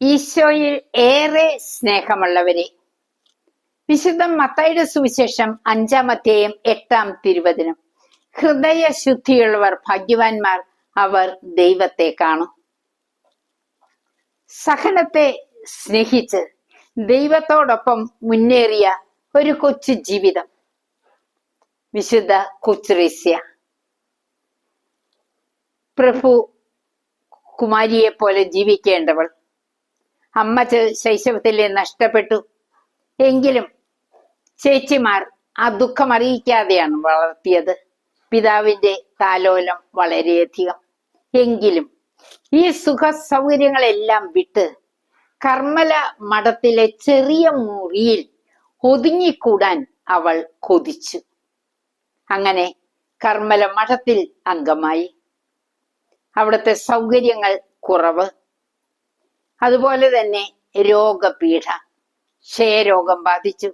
ഈശോയിൽ ഏറെ സ്നേഹമുള്ളവരെ. വിശുദ്ധ മത്തായിയുടെ സുവിശേഷം അഞ്ചാമത്തെയും എട്ടാം തിരുവചനം. ഹൃദയ ശുദ്ധിയുള്ളവർ ഭാഗ്യവാന്മാർ അവർ ദൈവത്തെ കാണും. സഹനത്തെ സ്നേഹിച്ച് ദൈവത്തോടൊപ്പം മുന്നേറിയ ഒരു കൊച്ചു ജീവിതം. വിശുദ്ധ കൊച്ചുറേസ്യ പ്രഭു കുമാരിയെ പോലെ ജീവിക്കേണ്ടവൾ. അമ്മ ശൈശവത്തിൽ നഷ്ടപ്പെട്ടു. എങ്കിലും ചേച്ചിമാർ ആ ദുഃഖം അറിയിക്കാതെയാണ് വളർത്തിയത്. പിതാവിന്റെ താലോലം വളരെയധികം. എങ്കിലും ഈ സുഖ സൗകര്യങ്ങളെല്ലാം വിട്ട് കർമ്മല മഠത്തിലെ ചെറിയ മുറിയിൽ ഒതുങ്ങിക്കൂടാൻ അവൾ കൊതിച്ചു. അങ്ങനെ കർമ്മല മഠത്തിൽ അംഗമായി. അവിടുത്തെ സൗകര്യങ്ങൾ കുറവ്. അതുപോലെ തന്നെ രോഗപീഠ. ക്ഷയരോഗം ബാധിച്ചു.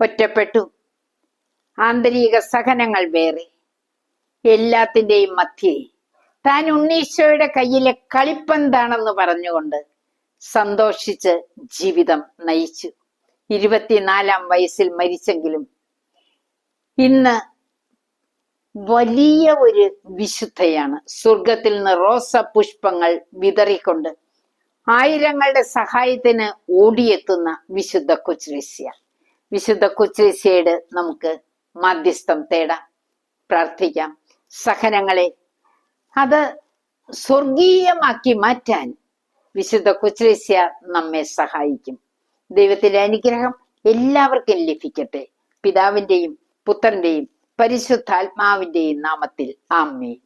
ഒറ്റപ്പെട്ടു. ആന്തരിക സഹനങ്ങൾ വേറെ. എല്ലാത്തിന്റെയും മധ്യേ താൻ ഉണ്ണീശോയുടെ കയ്യിലെ കളിപ്പന്താണെന്ന് പറഞ്ഞുകൊണ്ട് സന്തോഷിച്ച് ജീവിതം നയിച്ചു. ഇരുപത്തിനാലാം വയസ്സിൽ മരിച്ചെങ്കിലും ഇന്ന് വലിയ ഒരു വിശുദ്ധയാണ്. സ്വർഗത്തിൽ നിന്ന് റോസ പുഷ്പങ്ങൾ വിതറിക്കൊണ്ട് ആയിരങ്ങളുടെ സഹായത്തിന് ഓടിയെത്തുന്ന വിശുദ്ധ കൊച്ചുരസ്യ വിശുദ്ധ കൊച്ചുരസ്യയുടെ നമുക്ക് മധ്യസ്ഥം തേടാം പ്രാർത്ഥിക്കാം. സഹനങ്ങളെ അത് സ്വർഗീയമാക്കി മാറ്റാൻ വിശുദ്ധ കൊച്ചുരസ്യ നമ്മെ സഹായിക്കും. ദൈവത്തിന്റെ അനുഗ്രഹം എല്ലാവർക്കും ലഭിക്കട്ടെ. പിതാവിന്റെയും പുത്രന്റെയും പരിശുദ്ധാത്മാവിന്റെയും നാമത്തിൽ ആമേൻ.